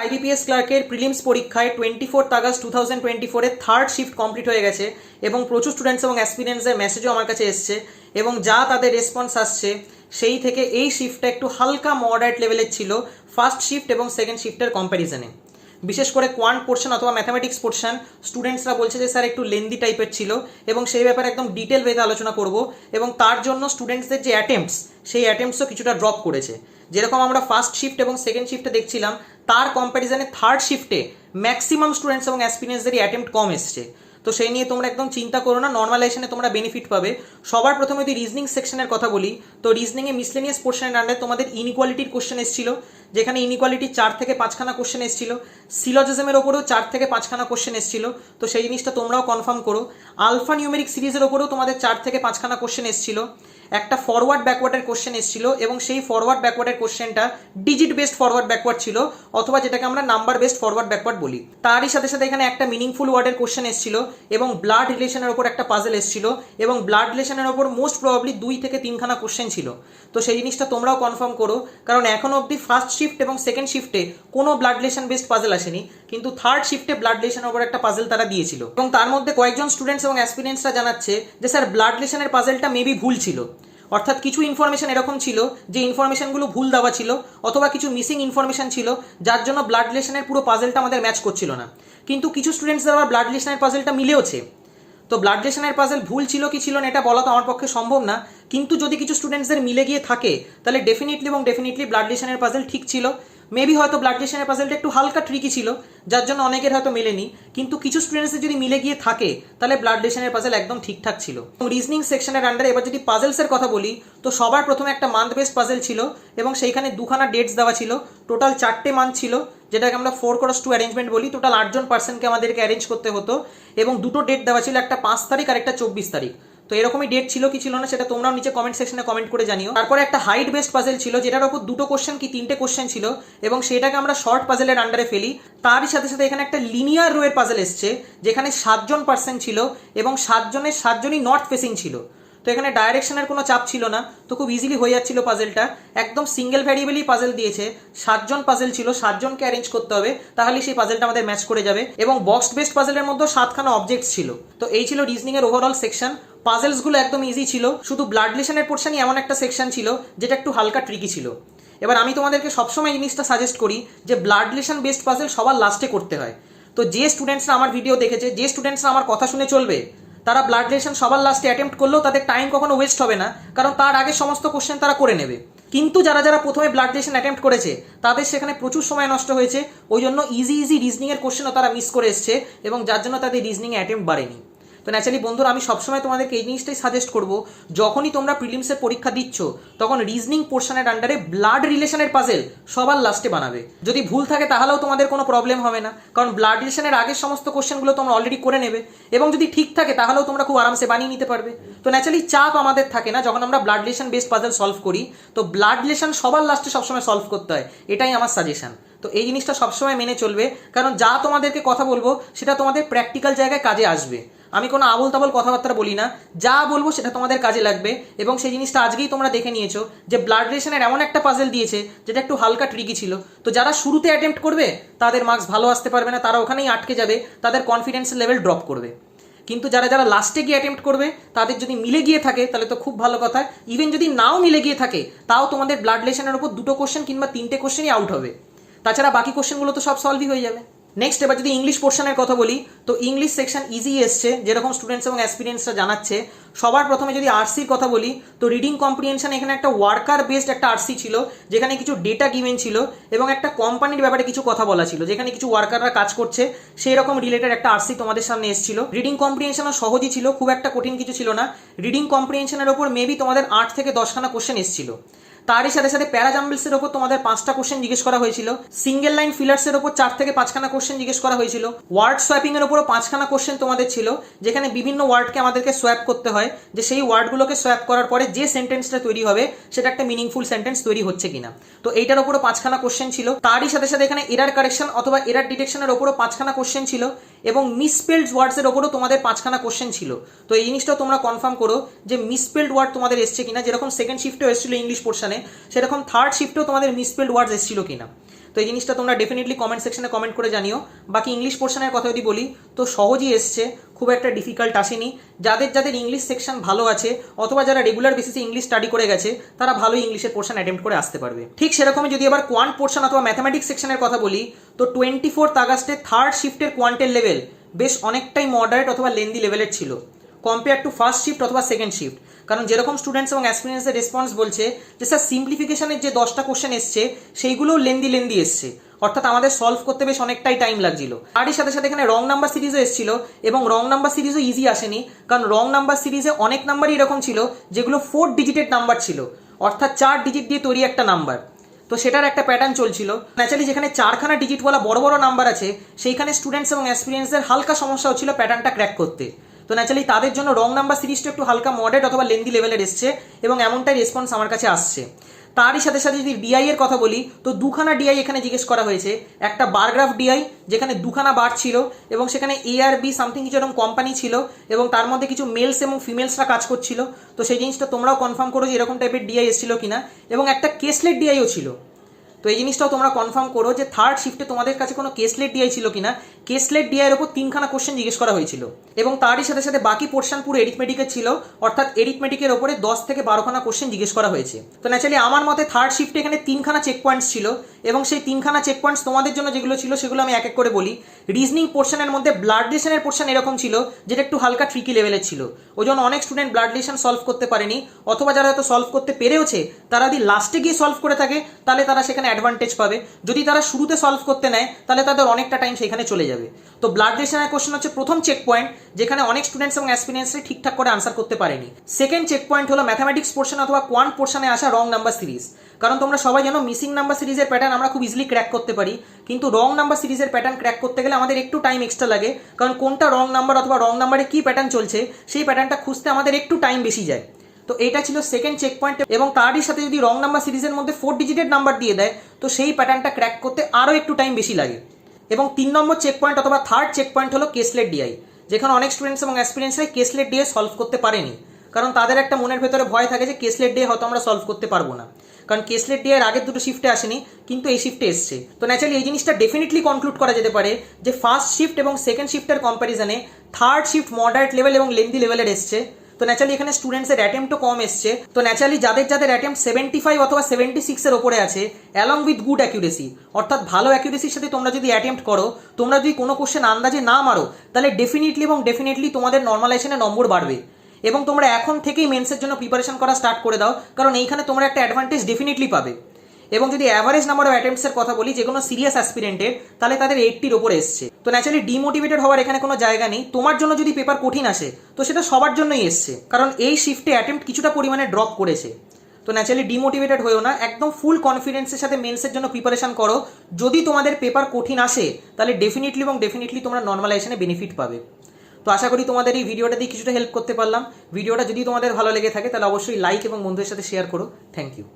IBPS ক্লার্কের prelims পরীক্ষায় twenty fourth August two thousand twenty ফোরে থার্ড শিফট কমপ্লিট হয়ে গেছে এবং প্রচুর স্টুডেন্টস এবং অ্যাসপিরিয়েন্সের মেসেজও আমার কাছে এসছে এবং যা তাদের রেসপন্স আসছে, সেই থেকে এই শিফটটা একটু হালকা মডারেট লেভেলের ছিল ফার্স্ট শিফট এবং সেকেন্ড শিফটের কম্প্যারিজনে বিশেষ করে কোয়ান্ট পোর্শন অথবা ম্যাথামেটিক্স পোর্শন স্টুডেন্টসরা বলছে যে, স্যার, একটু লেন্দি টাইপের ছিল এবং সেই ব্যাপারে একদম ডিটেল ওয়েতে আলোচনা করব এবং তার জন্য স্টুডেন্টসদের যে অ্যাটেম্পটস সেই অ্যাটেম্পটসও কিছুটা ড্রপ করেছে। যেরকম আমরা ফার্স্ট শিফট এবং সেকেন্ড শিফটে দেখছিলাম, তার কম্প্যারিজনে থার্ড শিফটে ম্যাক্সিমাম স্টুডেন্টস এবং অ্যাসপিরিয়েন্সদেরই অ্যাটেম্প কম এসছে। তো সেই নিয়ে তোমরা একদম চিন্তা করো না নর্মালাইজেশনে তোমরা বেনিফিট পাবে। সবার প্রথমে যদি রিজনিং সেকশনের কথা বলি, তো রিজনিংয়ে মিসলেনিয়াস পোর্শনের আন্ডারে তোমাদের ইনইকুয়ালিটির কোশ্চেন এসেছিল, যেখানে ইনইকুয়ালিটি চার থেকে পাঁচখানা কোশ্চেন এসেছিল সিলজিজমের ওপরেও চার থেকে পাঁচখানা কোশ্চেন এসেছিল, তো সেই জিনিসটা তোমরাও কনফার্ম করো। আলফা নিউমেরিক সিরিজের ওপরেও তোমাদের চার থেকে পাঁচখানা কোশ্চেন এসেছিল, একটা ফরওয়ার্ড ব্যাকওয়ার্ডের কোশ্চেন এসেছিল, এবং সেই ফরওয়ার্ড ব্যাকওয়ার্ডের কোশ্চেনটা ডিজিট বেসড ফরওয়ার্ড ব্যাকওয়ার্ড ছিল, অথবা যেটাকে আমরা নাম্বার বেসড ফরওয়ার্ড ব্যাকওয়ার্ড বলি। তারই সাথে সাথে এখানে একটা মিনিংফুল ওয়ার্ডের কোশ্চেন এসেছিল এবং ব্লাড রিলেশনের ওপর একটা পাজেল এসেছিল এবং ব্লাড রিলেশনের ওপর মোস্ট প্রবাবলি দুই থেকে তিনখানা কোশ্চেন ছিল। তো সেই জিনিসটা তোমরাও কনফার্ম করো, কারণ এখনও অবধি ফার্স্ট শিফট এবং সেকেন্ড শিফটে কোনো ব্লাড রিলেশন বেসড পাজেল আসেনি, কিন্তু থার্ড শিফটে ব্লাড রিলেশনের ওপর একটা পাজেল তারা দিয়েছিল। এবং তার মধ্যে কয়েকজন স্টুডেন্টস এবং অ্যাসপিরিয়েন্সরা জানাচ্ছে যে, স্যার ব্লাড রিলেশনের পাজেলটা মেবি ভুল ছিল। অর্থাৎ কিছু ইনফরমেশন এরকম ছিল যে ইনফরমেশনগুলো ভুল দেওয়া ছিল অথবা কিছু মিসিং ইনফরমেশন ছিল, যার জন্য ব্লাড রিলেশনের পুরো পাজেলটা আমাদের ম্যাচ করছিল না। কিন্তু কিছু স্টুডেন্টসদের আবার ব্লাড রিলেশনের পাজেলটা মিলেওছে। তো ব্লাড রিলেশনের পাজেল ভুল ছিল কি ছিল না এটা বলা তো আমার পক্ষে সম্ভব না, কিন্তু যদি কিছু স্টুডেন্টসদের মিলে গিয়ে থাকে, তাহলে ডেফিনেটলি এবং ডেফিনেটলি ব্লাড রিলেশনের পাজেল ঠিক ছিল। মেবি হয়তো ব্লাড রিলেশনের পাজেলটা একটু হালকা ট্রিকি ছিল, যার জন্য অনেকের হয়তো মেলেনি, কিন্তু কিছু স্টুডেন্টসের যদি মিলে গিয়ে থাকে, তাহলে ব্লাড রিলেশনের পাজেল একদম ঠিকঠাক ছিল। রিজনিং সেকশনের আন্ডারে এবার যদি পাজেলসের কথা বলি, তো সবার প্রথমে একটা মান্থ বেসড পাজেল ছিল, এবং সেইখানে দুখানা ডেটস দেওয়া ছিল। টোটাল চারটে মান্থ ছিল, যেটাকে আমরা ফোর ক্রস টু অ্যারেঞ্জমেন্ট বলি। টোটাল আটজন পার্সনকে আমাদেরকে অ্যারেঞ্জ করতে হতো, এবং দুটো ডেট দেওয়া ছিল, একটা পাঁচ তারিখ আর একটা চব্বিশ তারিখ। তো এরকমই ডেট ছিল কি ছিল না সেটা তোমরাও নিচে কমেন্ট সেকশনে কমেন্ট করে জানিও। তারপরে একটা হাইট বেস্ট পাজেল ছিল, যেটার উপর দুটো কোশ্চেন কি তিনটে কোশ্চেন ছিল, এবং সেটাকে আমরা শর্ট পাজেলের আন্ডারে ফেলি। তারই সাথে সাথে এখানে একটা লিনিয়ার রোয়ের পাজেল এসছে, যেখানে সাতজন পার্সেন্ট ছিল, এবং সাতজনের সাতজনই নর্থ ফেসিং ছিল। তো এখানে ডাইরেকশনের কোনো চাপ ছিল না। তো খুব ইজিলি হয়ে যাচ্ছিল পাজেলটা একদম সিঙ্গেল ভ্যারিয়েবলই পাজেল দিয়েছে। সাতজন পাজেল ছিল, সাতজনকে অ্যারেঞ্জ করতে হবে তাহলে সেই পাজেলটা আমাদের ম্যাচ করে যাবে। এবং বক্স বেসড পাজেলের মধ্যে সাতখানা অবজেক্টস ছিল। তো এই ছিল রিজনিং এর ওভারঅল সেকশন পাজেলসগুলো একদম ইজি ছিল। শুধু ব্লাড রিলেশনের পোর্শনই এমন একটা সেকশন ছিল, যেটা একটু হালকা ট্রিকি ছিল। এবার আমি তোমাদেরকে সবসময় জিনিসটা সাজেস্ট করি যে ব্লাড রিলেশন বেসড পাজেল সবার লাস্টে করতে হয়। তো যে স্টুডেন্টসরা আমার ভিডিও দেখেছে, যে স্টুডেন্টসরা আমার কথা শুনে চলবে তারা ব্লাড রিলেশন সবার লাস্টে অ্যাটেম্প্ট করলেও তাদের টাইম কখনো ওয়েস্ট হবে না, কারণ তার আগে সমস্ত কোশ্চেন তারা করে নেবে। কিন্তু যারা যারা প্রথমে ব্লাড রিলেশন অ্যাটেম্প্ট করেছে, তাদের সেখানে প্রচুর সময় নষ্ট হয়েছে, ওই জন্য ইজি ইজি রিজনিংয়ের কোশ্চেনও তারা মিস করে এসছে এবং যার জন্য তাদের রিজনিংয়ে অ্যাটেম্প্ট বাড়েনি। তো ন্যাচারালি বন্ধুরা, আমি সবসময় তোমাদেরকে এই জিনিসটাই সাজেস্ট করব, যখনই তোমরা প্রিলিমসের পরীক্ষা দিচ্ছ, তখন রিজনিং পোর্শনের আন্ডারে ব্লাড রিলেশনের পাজেল সবার লাস্টে বানাবে। যদি ভুল থাকে তাহলেও তোমাদের কোনো প্রবলেম হবে না, কারণ ব্লাড রিলেশনের আগের সমস্ত কোশ্চেনগুলো তোমরা অলরেডি করে নেবে, এবং যদি ঠিক থাকে তাহলেও তোমরা খুব আরামসে বানিয়ে নিতে পারবে। তো ন্যাচারালি চাপ আমাদের থাকে না, যখন আমরা blood relation based puzzle solve করি, তো ব্লাড রিলেশন সবার লাস্টে সবসময় সলভ করতে হয়, এটাই আমার সাজেশন তো এই জিনিসটা সবসময় মেনে চলবে, কারণ যা তোমাদেরকে কথা বলব, সেটা তোমাদের প্র্যাকটিক্যাল জায়গায় কাজে আসবে। আমি কোনো আবল তাবল কথাবার্তা বলি না। যা বলব সেটা তোমাদের কাজে লাগবে। এবং সেই জিনিসটা আজকেই তোমরা দেখে নিয়েছো যে ব্লাড রিলেশনের এমন একটা পাজেল দিয়েছে, যেটা একটু হালকা ট্রিকি ছিল। তো যারা শুরুতে অ্যাটেম্প্ট করবে, তাদের মার্কস ভালো আসতে পারবে না, তারা ওখানেই আটকে যাবে, তাদের কনফিডেন্স লেভেল ড্রপ করবে। কিন্তু যারা যারা লাস্টে গিয়ে অ্যাটেম্প্ট করবে, তাদের যদি মিলে গিয়ে থাকে, তাহলে তো খুব ভালো কথা। ইভেন যদি নাও মিলে গিয়ে থাকে, তাও তোমাদের ব্লাড রিলেশনের উপর দুটো কোশ্চেন কিংবা তিনটে কোশ্চেনই আউট হবে। তাছাড়া বাকি কোশ্চেনগুলো তো সব সলভই হয়ে যাবে। নেক্সট এবার যদি ইংলিশ পোর্শনের কথা বলি, তো ইংলিশ সেকশন ইজি এসছে, যেরকম স্টুডেন্টস এবং অ্যাসপিরিয়েন্সরা জানাচ্ছে। সবার প্রথমে যদি আরসির কথা বলি, তো রিডিং কম্প্রিহেনশন এখানে একটা ওয়ার্কার বেসড একটা আরসি ছিল, যেখানে কিছু ডেটা গিভেন ছিল এবং একটা কোম্পানির ব্যাপারে কিছু কথা বলা ছিল, যেখানে কিছু ওয়ার্কাররা কাজ করছে সেই রকম রিলেটেড একটা আরসি তোমাদের সামনে এসেছিল। রিডিং কম্প্রিহেনশনও সহজই ছিল, খুব একটা কঠিন কিছু ছিল না। রিডিং কম্প্রিহেনশনের ওপর মেবি তোমাদের আট থেকে দশখানা কোশ্চেন এসেছিল। তারই সাথে সাথে প্যারাজাম্বলসের ওপর তোমাদের পাঁচটা কোশ্চেন জিজ্ঞেস করা হয়েছিল। সিঙ্গেল লাইন ফিলার্সের ওপর চার থেকে পাঁচখানা কোশ্চেন জিজ্ঞেস করা হয়েছিল। ওয়ার্ড সোয়াপিং এর উপরও পাঁচখানা কোশ্চেন তোমাদের ছিল, যেখানে বিভিন্ন ওয়ার্ডকে আমাদেরকে সোয়াপ করতে হয়, যে সেই ওয়ার্ডগুলোকে সোয়াপ করার পরে যে সেন্টেন্সটা তৈরি হবে, সেটা একটা মিনিংফুল সেন্টেন্স তৈরি হচ্ছে কিনা। তো এইটার ওপরও পাঁচখানা কোশ্চেন ছিল। তারই সাথে সাথে এখানে এরার কারেকশন অথবা এরার ডিটেকশনের ওপরও পাঁচখানা কোশ্চেন ছিল এবং মিসপেলড ওয়ার্ডসের ওপরও তোমাদের পাঁচখানা কোশ্চেন ছিল। তো এই জিনিসটাও তোমরা কনফার্ম করো যে মিসপেলড ওয়ার্ড তোমাদের এসছে কিনা। যেরকম সেকেন্ড শিফটেও এসেছিল ইংলিশ পোর্শনে কম্পিটিশনে সেরকম থার্ড শিফটেও তোমাদের মিসপেল্ড ওয়ার্ডস এসেছিল কিনা। তো এই জিনিসটা তোমরা ডেফিনেটলি কমেন্ট সেকশনে কমেন্ট করে জানিও। বাকি ইংলিশ পোর্শনের কথা যদি বলি, তো সহজই এসছে, খুব একটা ডিফিকাল্ট আসেনি। যাদের যাদের ইংলিশ সেকশন ভালো আছে, অথবা যারা রেগুলার বেসিসে ইংলিশ স্টাডি করে গেছে, তারা ভালো ইংলিশের পোর্শন অ্যাটেম্প করে আসতে পারবে। ঠিক সেরকমই যদি আবার কোয়ান্ট পোর্শন অথবা ম্যাথামেটিক্স সেকশনের কথা বলি, তো টোয়েন্টি ফোর্থ আগস্টে থার্ড শিফটের কোয়ান্টের লেভেল বেশ অনেকটাই মডারেট অথবা লেন্দি লেভেলের ছিল। কম্পেয়ার টু ফার্স্ট শিফট অথবা সেকেন্ড শিফট কারণ যেরকম স্টুডেন্টস এবং অ্যাসপিরিয়েন্সের রেসপন্স বলছে যে, স্যার সিম্পলিফিকেশনের যে দশটা কোশ্চেন এসছে, সেইগুলোও লেন্দি লেন্দি এসছে। অর্থাৎ আমাদের সলভ করতে বেশ অনেকটাই টাইম লাগছিল। তারই সাথে সাথে এখানে রং নাম্বার সিরিজও এসেছিল এবং রং নাম্বার সিরিজও ইজি আসেনি, কারণ রং নাম্বার সিরিজে অনেক নাম্বারই এরকম ছিল যেগুলো ফোর ডিজিটেড নাম্বার ছিল। অর্থাৎ চার ডিজিট দিয়ে তৈরি একটা নাম্বার তো সেটার একটা প্যাটার্ন চলছিল। ন্যাচারালি যেখানে চারখানা ডিজিটওয়ালা বড় বড় নাম্বার আছে, সেইখানে স্টুডেন্টস এবং এক্সপিরিয়েন্সদের হালকা সমস্যা হচ্ছিল প্যাটার্নটা ক্র্যাক করতে। তো ন্যাচারালি তাদের জন্য রং নাম্বার সিরিজটা একটু হালকা মডারেট অথবা লেন্দি লেভেলের এসছে এবং এমনটাই রেসপন্স আমার কাছে আসছে। তারই সাথে সাথে যদি ডিআই এর কথা বলি, তো দুখানা ডিআই এখানে জিজ্ঞেস করা হয়েছে। একটা বারগ্রাফ ডিআই যেখানে দুখানা বার ছিল এবং সেখানে এ আর বি সামথিং কিছু এরকম কোম্পানি ছিল এবং তার মধ্যে কিছু মেলস এবং ফিমেলসরা কাজ করছিল। তো সেই জিনিসটা তোমরাও কনফার্ম করো যে এরকম টাইপের ডিআই এসেছিল কিনা। এবং একটা কেসলেট ডিআইও ছিল। তো এই জিনিসটাও তোমরা কনফার্ম করো যে থার্ড শিফটে তোমাদের কাছে কোনো কেসলেট ডিআই ছিল কিনা? কেসলেট ডিআই এর উপর তিনখানা কোশ্চেন জিজ্ঞেস করা হয়েছিল। এবং তারই সাথে সাথে বাকি পোর্শন পুরো এরিথমেটিকের ছিল। অর্থাৎ এরিথমেটিকের ওপরে দশ থেকে বারোখানা কোশ্চেন জিজ্ঞেস করা হয়েছে। তো ন্যাচারালি আমার মতে থার্ড শিফটে এখানে তিনখানা চেক পয়েন্টস ছিল। এবং সেই তিনখানা চেক পয়েন্টস তোমাদের জন্য যেগুলো ছিল, সেগুলো আমি এক এক করে বলি। রিজনিং পোর্শনের মধ্যে ব্লাড রিলেশনের পোর্শন এরকম ছিল, যেটা একটু হালকা ট্রিকি লেভেলের ছিল। ওই জন্য অনেক স্টুডেন্ট ব্লাড রিলেশন সলভ করতে পারেনি। অথবা যারা হয়তো সলভ করতে পেরেওছে, তারা যদি লাস্টে গিয়ে সলভ করে থাকে, তাহলে তারা সেখানে অ্যাডভান্টেজ পাবে। যদি তারা শুরুতে সলভ করতে নেয়, তাহলে তাদের অনেকটা টাইম সেখানে চলে যাবে। তো ব্লাড রিলেশনের কোশ্চেন হচ্ছে প্রথম চেক পয়েন্ট যেখানে অনেক স্টুডেন্টস এবং এক্সপিরিয়েন্সে ঠিকঠাক করে আনসার করতে পারেনি। সেকেন্ড চেক পয়েন্ট হলো ম্যাথামেটিক্স পোর্শন অথবা কোয়ান্ট পোর্শনে আসা রং নাম্বার সিরিজ কারণ তোমরা সবাই জানো মিসিং নাম্বার সিরিজের প্যাটার্ন আমরা খুব ইজিলি ক্র্যাক করতে পারি। কিন্তু রং নাম্বার সিরিজের প্যাটার্ন ক্র্যাক করতে গেলে আমাদের একটু টাইম এক্সট্রা লাগে। কারণ কোনটা রং নাম্বার অথবা রং নাম্বারে কি প্যাটার্ন চলছে, সেই প্যাটার্নটা খুঁজতে আমাদের একটু টাইম বেশি যায়। তো এটা ছিল সেকেন্ড চেক পয়েন্ট এবং তারই সাথে যদি রং নাম্বার সিরিজের মধ্যে ফোর ডিজিটেড নাম্বার দিয়ে দেয়, তো সেই প্যাটার্নটা ক্র্যাক করতে আরও একটু টাইম বেশি লাগে। এবং তিন নম্বর চেক পয়েন্ট অথবা থার্ড চেক পয়েন্ট হলো কেসলেট ডিআই যেখানে অনেক স্টুডেন্টস এবং এক্সপিরিয়েন্সরাই কেসলেট ডিআই সলভ করতে পারেনি। কারণ তাদের একটা মনের ভেতরে ভয় থাকে যে কেসলেট ডিআই হয়তো আমরা সলভ করতে পারব না। কারণ কেসলেট ডিআই এর আগের দুটো শিফটে আসেনি, কিন্তু এই শিফটে এসছে। তো ন্যাচারালি এই জিনিসটা ডেফিনেটলি কনক্লুড করা যেতে পারে যে ফার্স্ট শিফট এবং সেকেন্ড শিফটের কম্প্যারিজনে থার্ড শিফট মডারেট লেভেল এবং লেন্দি লেভেলের এসছে। তো ন্যাচারালি এখানে স্টুডেন্টসের অ্যাটেম্পটও কম এসছে। তো ন্যাচারালি যাদের যাদের অ্যাটেম্প সেভেন্টি ফাইভ অথবা সেভেন্টি সিক্সের ওপরে আছে অ্যালং উইথ গুড অ্যাকিউরেসি অর্থাৎ ভালো অ্যাকুরেসির সাথে তোমরা যদি অ্যাটেম্প করো, তোমরা যদি কোনো কোশ্চেন আন্দাজে না মারো, তাহলে ডেফিনেটলি এবং ডেফিনেটলি তোমাদের নর্মালাইজেশনে নম্বর বাড়বে। এবং তোমরা এখন থেকেই মেন্সের জন্য প্রিপারেশন করা স্টার্ট করে দাও, কারণ এইখানে তোমরা একটা অ্যাডভান্টেজ ডেফিনেটলি পাবে। এবং যদি অ্যাভারেজ নাম্বার অফ অ্যাটেম্পসের কথা বলি, যে কোনো সিরিয়াস অ্যাসপিরেন্টের তাহলে তাদের এইটটির ওপরে এসছে। তো ন্যাচারালি ডিমোটিভেটেড হওয়ার এখানে কোনো জায়গা নেই। তোমার জন্য যদি পেপার কঠিন আসে, তো সেটা সবার জন্যই এসছে। কারণ এই শিফটে অ্যাটেম্প কিছুটা পরিমাণে ড্রপ করেছে। তো ন্যাচারালি ডিমোটিভেটেড হয়েও না, একদম ফুল কনফিডেন্সের সাথে মেন্সের জন্য প্রিপারেশন করো। যদি তোমাদের পেপার কঠিন আসে, তাহলে ডেফিনেটলি এবং ডেফিনেটলি তোমরা নর্মালাইজেশনে বেনিফিট পাবে। তো আশা করি তোমাদের এই ভিডিওটা দিয়ে কিছুটা হেল্প করতে পারলাম। ভিডিওটা যদি তোমাদের ভালো লেগে থাকে, তাহলে অবশ্যই লাইক এবং বন্ধুদের সাথে শেয়ার করো। Thank you